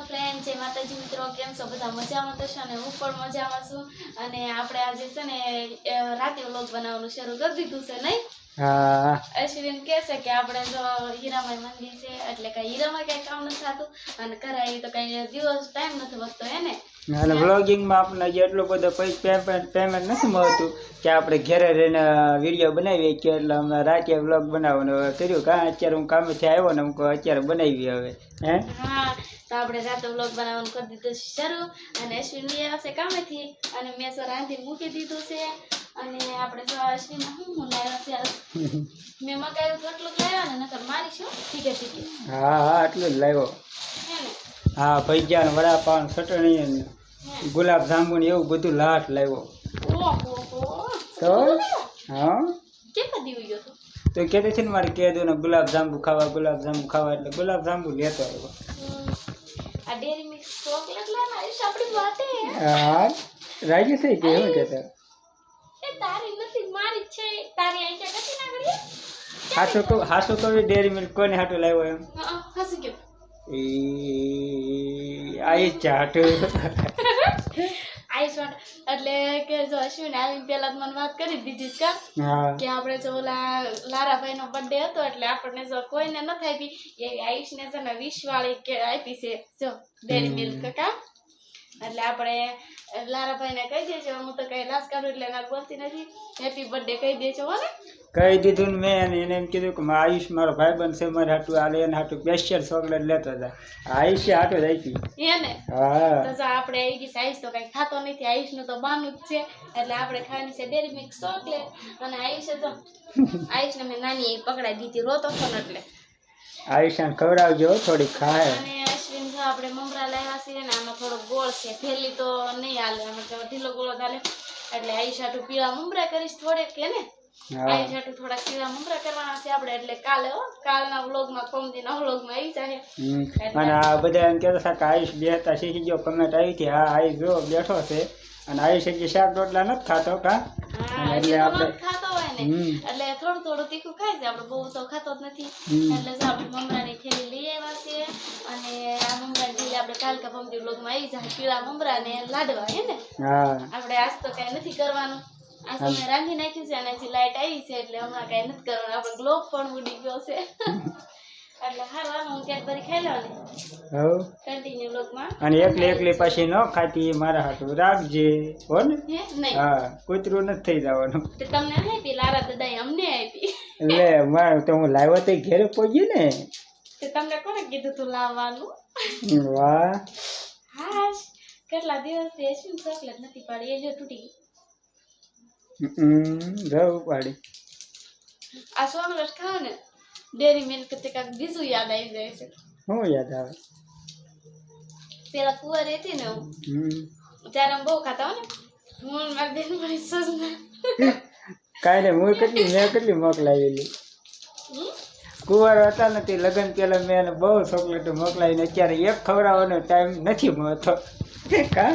Friend જય માતાજી મિત્રો કેમ છો? બધા મજામાં તો છો અને હું પણ મજામાં છું. અને આપણે આજે છે ને રાતે વ્લોગ બનાવવાનું શરૂ કરી દીધું છે નહીં? હા. અશ્વિન કહે છે કે આપણે જો હીરામાય મંદિર છે એટલે કઈ હીરામાં કઈ કામ નથી થતું. અને કરાય તો કઈ દિવસ ટાઈમ નથી વધતો હે ને? અને વ્લોગિંગમાં આપણને જે બધું બધો પેમેન્ટ પેમેન્ટ નથી મળતું કે આપણે ઘરે રહીને વીડિયો બનાવીએ કે એટલે અમે રાતે વ્લોગ બનાવવાનું હવે કર્યું. કાં અત્યારે હું કામેથી આવ્યો ને હું અત્યારે બનાવી હવે. હે? હા તો આપણે રાતે વ્લોગ બનાવવાનું કરી દીધું છે શરૂ. અને અશ્વિન લઈ આવશે કામેથી. અને મેં તો રાંધી મૂકી દીધું છે. અને આપણે તો અશ્વિન હું હું લાવ્યા છે મેં મગાવ્યું તો એટલું જ લાવ્યા ને નકર મારીશું ઠીકે ઠીકે હા હા એટલું જ લાવ્યો. હા ભજીયા ને વડાપાવ ચટણી ગુલાબ જાંબુ ને એવું બધું લાટ લાવ્યો. ઓહો તો હા? કેટલા દિવસ ગયો તો? તો કહેતી છે ને મારે કહેતું ને ગુલાબ જાંબુ ખાવા ગુલાબ જાંબુ ખાવા એટલે ગુલાબ જાંબુ લેતો આવ્યો. હમ. આ ડેરી મિક્સ ચોકલેટ લાવીને આવીશ આપણી વાટે હા રાજી થઈ ગઈ શું કહેતા એ તારી નથી મારી જ છે. તારી આઈ ક્યાં કતી ના કરી હાસો કહું હાસો કહું ડેરી મિલ્ક કોને હાટું લાવ્યો એમ? હા હસી ગયો. એ આઈ ચાટ. આઈસ એટલે કે જો અશ્વિન આવીને પહેલા મને વાત કરી દીધી કા કે આપણે જો ઓલા લારાભાઈનો બર્થડે હતો એટલે આપણને જો કોઈને નથી આપી એવી આયુષને છે ને વીસ વાળી કે આપી છે જો ડેરી મિલ્ક કા એટલે આપણે લારાભાઈને કહી દેજો હું તો કઈ લાસ કાઢું એટલે એના બોલતી નથી. હેપી બર્થડે કહી દેજો હો ને? કહી દીધું ને મેં એને એમ કીધું કે આયુષ મારો ભાઈબંધ છે મારે હાટું આલે એને હાટું સ્પેશિયલ ચોકલેટ લેતો હતા આયુષે હાટું આપી એને હા. તો આપણે આવી ગઈ આયુષ તો કઈ ખાતો નથી આયુષનું તો બાનું જ છે. એટલે આપણે ખાવાની છે ડેરી મિક્સ ચોકલેટ અને આયુષે તો આયુષને મેં નાની પકડાઈ દીધી રોતો હતો ને એટલે. આયુષાને ખવડાવજો થોડી ખાય અને અશ્વિન જો આપણે મમરા લાવ્યા છીએ ને આમાં થોડો ગોળ છે. થેલી તો નહીં હાલે. અમે તો ઢીલો ગોળો હાલે. એટલે આઈશાઠું પીળા મુમરા કરીશ થોડેક કે ને? આઈશાઠું થોડા પીળા મુમરા કરવાના છે આપણે. એટલે કાલે હો કાલના વ્લોગમાં કોમદીના વ્લોગમાં આવી જાય અને આ બધા એમ કહેતા હતા કે આયુષ બેહતા શીખી ગયો. કમેન્ટ આવી હતી. હા આયુષ જો બેઠો છે. અને આયુષ હજી શાક રોટલા નથી ખાતો કા? એટલે એટલે આપણે- ખાતો હોય ને. એટલે થોડું થોડું તીખું ખાય છે આપણે બહુ તો ખાતો જ નથી. એટલે આપણે મમરાની થેલી લઈ આવ્યા છીએ. અને આ મમરાની થેલી આપણે કાલ પમદી વ્લોગમાં આવી જાય પીળા મમરા ને લાડવા હે ને? આપણે આજ તો કઈ નથી કરવાનું. આજ તો રાંધી નાખ્યું છે અને હજી લાઈટ આવી છે એટલે હમણાં કઈ નથી કરવાનું. આપણે ગ્લોબ પણ ઉડી ગયો છે. એટલે હારવાનું હું કેડબરી ખાઈ લેવાની હવ કન્ટિન્યુ લોકમાં અને એકલી એકલી પાછી ન ખાતી મારા હાટું રાખજે હો ને? હા? કૂતરું નથી થઈ જવાનું. તો તમને આપી લારા દાદાએ અમને આપી. લે મારે તો હું લાવ્યો તો ઘેરે પહોંચી ને. તો તમને કોને કીધું તું લાવવાનું? વાહ. હાશ. કેટલા દિવસથી આઈસ્ક્રીમ ચોકલેટ નથી પાડી? એ જો તૂટી ગઈ. હમ, જવું પાડી આ ચોકલેટ ખાવ ને ડેરી મિલ્ક તે કાંઈક બીજું યાદ આવી જાય છે. શું યાદ આવે? પેલા કુંવારી હતી ને હું. ત્યારે અમે બહુ ખાતા ને હું મારી બેન મારી સસના કાંઈ નહીં હું કેટલી મેં કેટલી મોકલાવેલી હમ? કુંવાર હતા ને તે લગ્ન પહેલા મેં એને બહુ ચોકલેટો મોકલાવીને અત્યારે એક ખવડાવવાનો ટાઈમ નથી મળતો. કા?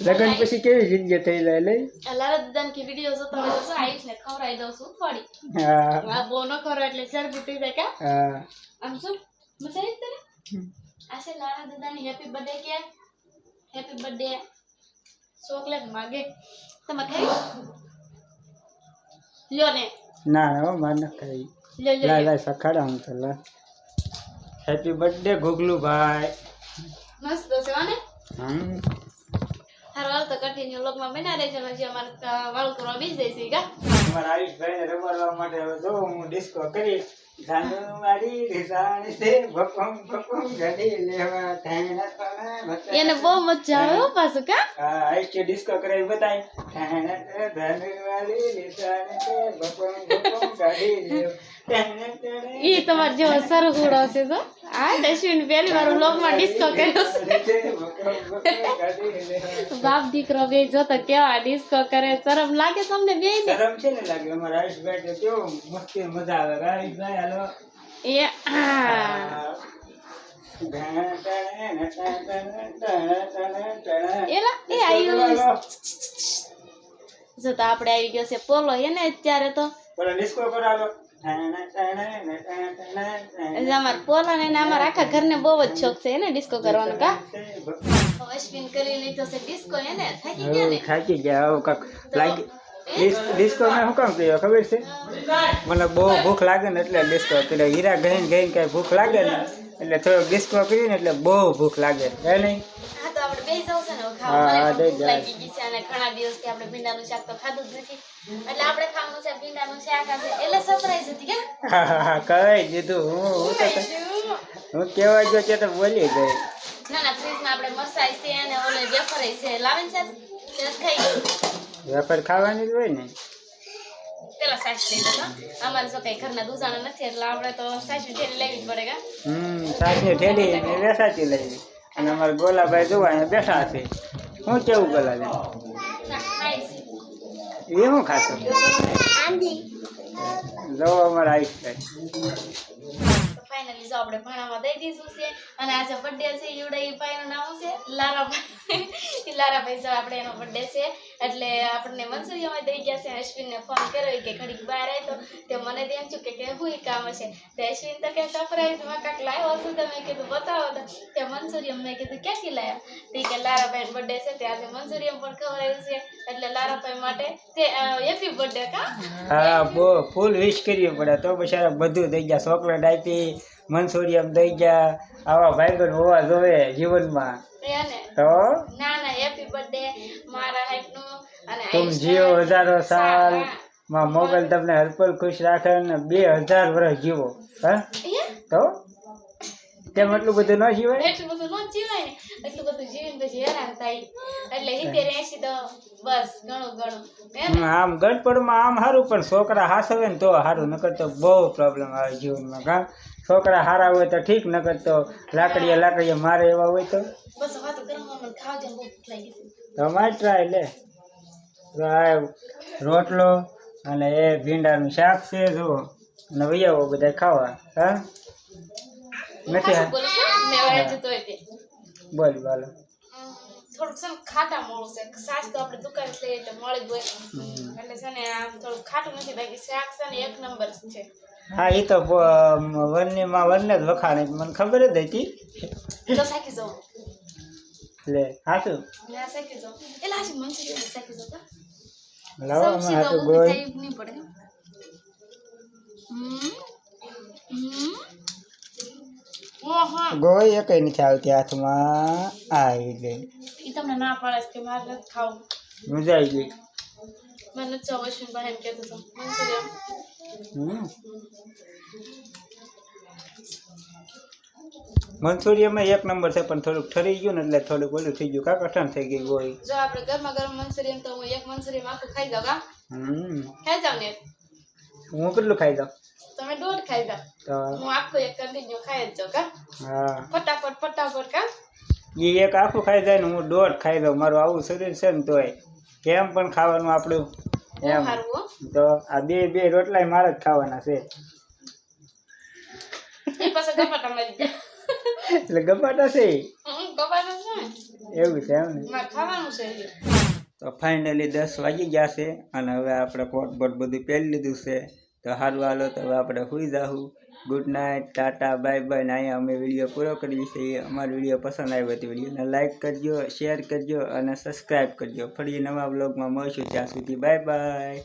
લગ્ન પછી કેવી જિંદગી થઈ જાય લઈ લારા દાદાની કે વીડિયો જોતો હોય તો આવીશ ને ખવડાવી દઉં છું થોડી હા. આ બહુ ન ખવડાવ એટલે શરદી થઈ જાય કા? હા. આમ શું? મજા આવી તને? આ છે લારા દાદાની હેપી બર્થડે કે? હેપી બર્થડે ચોકલેટ માગે. તમે ખાઈ? લ્યો ને ના. ના હો માર ન ખાઈ. લ્યો લ્યો સખાડા હું તો લા. હેપી બર્થડે ગોગલુ ભાઈ. મસ્ત છે વાને હમ. હારું હાલ તો કન્ટિન્યુ લોકમાં બના રહેજો ને હજી અમાર વાળ વાળું કરવા બીજ છે કા? અમારા આયુષભાઈને રમાડવા માટે હવે જો હું ડિસ્કો કરી જાનુ મારી રિસાણી છે ભપમ ભપમ ઘડી લેવા ધાણા તણા એને બહુ મજા આવે પાછું કા? ડિસ્કો કરાવી બતાય. ઈ તમારે જેવો સરઘોડો છે તો આ દશવીન પહેલી વાર વ્લોગમાં ડિસ્કો કર્યો છે. બાપ દીકરો બે જોતો કેવા ડિસ્કો કરે શરમ લાગે તમને બે શરમ છે ને લાગે અમારા આયુષભાઈ તો કેવો મસ્તી મજા આવે. આયુષભાઈ હાલો. એ. એલા એ જો તો આપણે આવી ગયો છે પોલો એને અત્યારે તો ડિસ્કો કરાવો અમારા પોલા ને અમારા આખા ઘરને બહુ જ શોખ છે એને ડિસ્કો કરવાનો કા? અશ્વિન કરી લીધો છે ડિસ્કો એને? થાકી ગયા ને? થાકી ગયા હવે કાક લાગી ડિસ્કો મેં શું કામ કર્યો ખબર છે? મને બહુ ભૂખ લાગે ને એટલે ડિસ્કો કર્યો. હીરા ગઈને ગઈને કઈ ભૂખ લાગે ને એટલે થોડોક ડિસ્કો કર્યો ને એટલે બહુ ભૂખ લાગે. હે નહીં? હા આપણે જાવ છે ને ખાવા મને ભૂખ લાગી ગઈ છે અને ઘણા દિવસથી આપણે ભીંડાનું શાક તો ખાધું જ નથી. એટલે આપણે ખાવાનું છે ભીંડાનું શાક આજે. એટલે સરપ્રાઈઝ હતી કે હા દીધું. હું હું તો હું કહેવા ગયો છે તો બોલી ગઈ ના ના ફ્રીજમાં આપણે મસાઈ છે અને ઓલે વેફર છે. લાવે છે તે ખાઈ વેફર ખાવાની જ હોય ને? પેલા સાસ લઈ લેતો અમારે જો કઈ ઘરના દૂધાણા નથી એટલે આપણે તો સાસની થેલી લેવી જ પડે હમ સાસની થેલી વેસાતી લઈ. અને અમારા ગોલાભાઈ જોવા અહીંયા બેઠા છે. હું કેવું છે. એ હું ખાશો? જવા અમારા આઈસ થાય ફાઇનલી જો આપણે ભાણામાં દઈ દીધું છે. અને આજે બર્થડે છે યુડા ભાઈનું નામ છે? લારાભાઈ. લારાભાઈ જો આપણે એનો બર્થડે છે. એટલે આપણને મનસુરિયામાં દઈ ગયા છે. અશ્વિનને ફોન કર્યો કે ઘડીક બહાર આવ્યો તો. મને તો છું કે કે હું કામ છે તે અશ્વિન તો કે સરપ્રાઈઝમાં કાંક લાવ્યો છું તમે કીધું બતાવો તો. તે મનસુરિયમ મેં કીધું ક્યાંથી લાવ્યા તે કે લારાભાઈ બર્થડે છે. તે આજે મનસુરિયમ પણ ખવડાવ્યું છે. એટલે લારાભાઈ માટે તે હેપી બર્થડે કા? હા ફૂલ વિશ કરીએ પડે. તો બધું દઈ ગયા. ચોકલેટ આપી મંચુરિયમ દઈ ગયા. આવા ભાઈબંધ હોવા જોવે જીવનમાં. તો? ના ના હેપી બર્થડે મારા હાઈટનું અને તુમ જીવો હજારો સાલ. માં મોગલ તમને હરપલ ખુશ રાખે ને બે હજાર વર્ષ જીવો. હા? તો? તેમ એટલું બધું ન જીવાય? એટલું બધું ન જીવાય એટલું બધું જીવીને પછી હેરાન થાય. એટલે સિત્તેર એસી તો બસ ઘણું ઘણું આમ ગણપણમાં આમ સારું પણ છોકરા હાસવે ને તો સારું નકર તો બહુ પ્રોબ્લેમ આવે જીવનમાં કા છોકરા સારા હોય તો ઠીક નકર તો લાકડીએ લાકડીએ મારે એવા હોય તો. બસ વાત કરવામાં બહુ ભૂખ લાગી તમારે ટ્રાય લે. રોટલો અને એ ભીંડાનું શાક છે જુઓ. અને વૈયાવો બધા ખાવા હા? નથી બોલું બોલ બોલો. થોડુંક છે ખાટા મોડું છે. સાસ તો આપણે દુકાન લઈએ એટલે મળી જ હોય એટલે છે ને આમ થોડું ખાટું નથી બાકી શાક છે ને એક નંબર છે. હા એ તો વનની માં વનને જ વખાણે મને ખબર જ હતી. તો જાઉં હાચું લે આ શાકી જાઉં એટલે આજે મંચુરિયન શાકી જાઉં લાવો અમે તો ગોળ હમ હમ. ઓહો ગોળ એકય નથી આવતી હાથમાં. આવી ગઈ. ઈ તમને ના પાડે કે મારે નથી ખાવું. મજા આવી ગઈ. મને ચવશું ભાઈ એમ કહેતો હતો એક નંબર છે પણ થોડુંક ઠરી ગયું ને એટલે થોડુંક ઓલું થઈ ગયું. કા કઠણ થઈ ગઈ ગોળી. જો આપણે ગરમા ગરમ મંચુરિયમ તો હું એક મંચુરિયમ આખું ખાઈ જાઉં કા હમ. ખાઈ જાઉં ને? હું કેટલું ખાઈ જાઉં તમે દોઢ ખાઈ જાવ હું આખું એક કન્ટિન્યુ ખાઈ જ કા? હા. ફટાફટ ફટાફટ કા? એ એક આખું ખાઈ જાય ને હું દોઢ ખાઈ દઉં. મારું આવું શરીર છે ને તોય. કેમ પણ ખાવાનું આપણું એમ. તો આ બે બે રોટલા મારે જ ખાવાના છે. એટલે ગપાટા છે. એવું છે એમ ને. ખાવાનું છે તો ફાઇનલી દસ વાગી ગયા છે અને હવે આપણે કોટ બોટ બધું પહેરી લીધું છે. તો હારું હાલો, તો હવે આપણે સુઈ જાઉં good night tata bye bye ને અમે વીડિયો પૂરો કરીએ છીએ. અમારો વીડિયો પસંદ આવ્યો તો વિડીયોને લાઇક કરજો શેર કરજો અને સબસ્ક્રાઈબ કરજો. ફરી નવા બ્લોગમાં મળશું. ત્યાં સુધી બાય બાય